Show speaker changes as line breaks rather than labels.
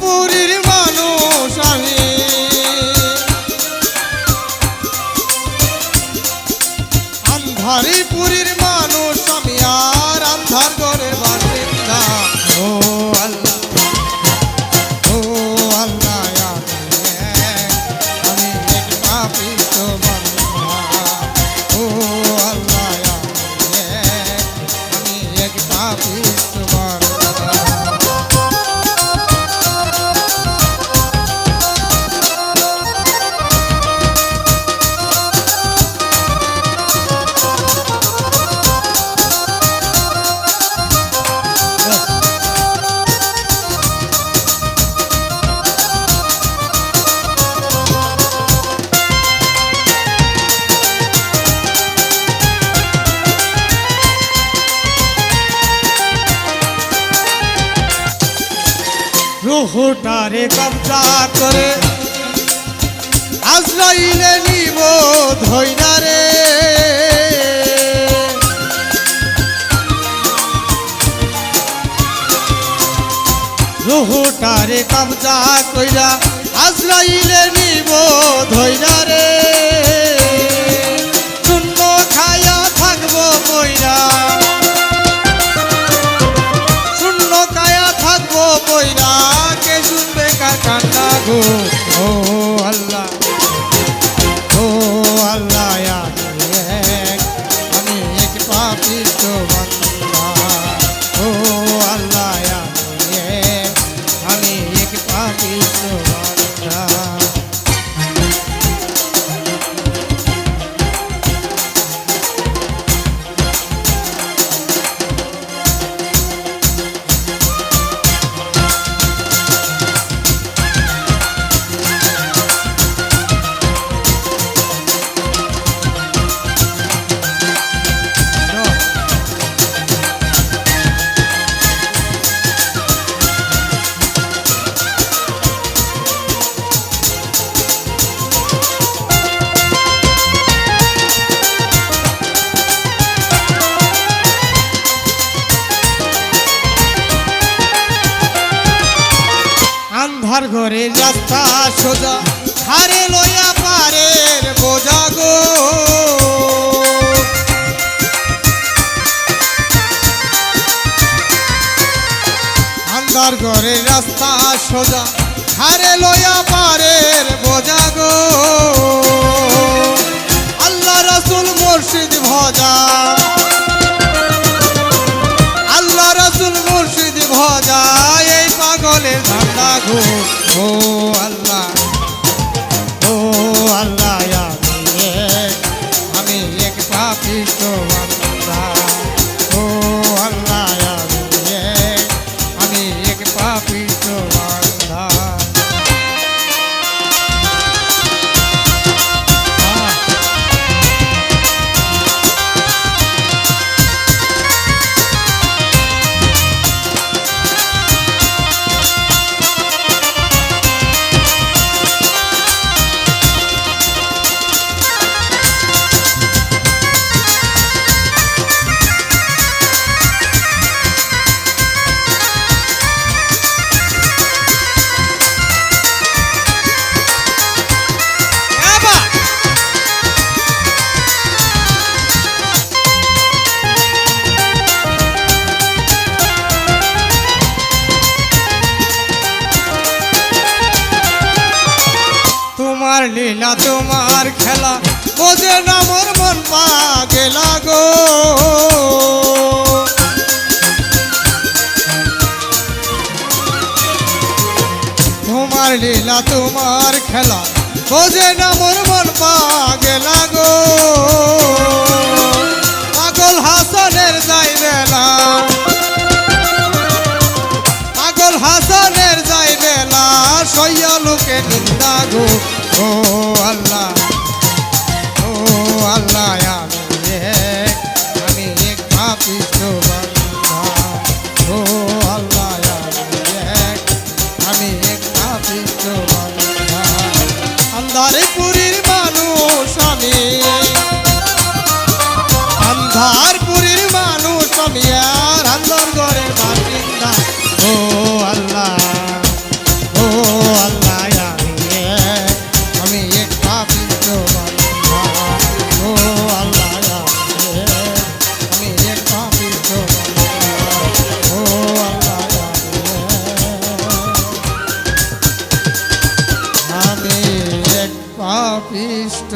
পুরীর মানুষ আমি। আন্ধারি পুরীর মানুষ আমি আর আন্ধার ঘরের আমি এক, আল্লাহ আমি এক, আমি রুহুটারে কবজা করে। আজরাইলে নিব ধৈনারে রুহুটারে কবজা কইরা আজরাইলে নিব ধৈরা আন্ধার ঘরের রাস্তা সোজা হারে লইয়া পারের বোঝা গো। আন্ধার ঘরের রাস্তা সোজা হারে লইয়া পারের বোঝা গো। ও তোমার লীলা তোমার খেলা। বোঝে না মোর মন পা গেলা গো তোমার লীলা, তোমার খেলা, বোঝে না মোর মন পা গেলা গো হাসনের যাই বেলা। পাগল হাসনের যাই বেলা, সইয়া লোকে নিন্দা গো। দুনিয়ার আল্লাহর ঘরের বাসিন্দা ও আল্লাহ ও আল্লাহ, আমি এক পাপিন্দ ও আল্লাহ, আমি এক পাপিন্দ ও আল্লাহ, আমি এক পাপিষ্ট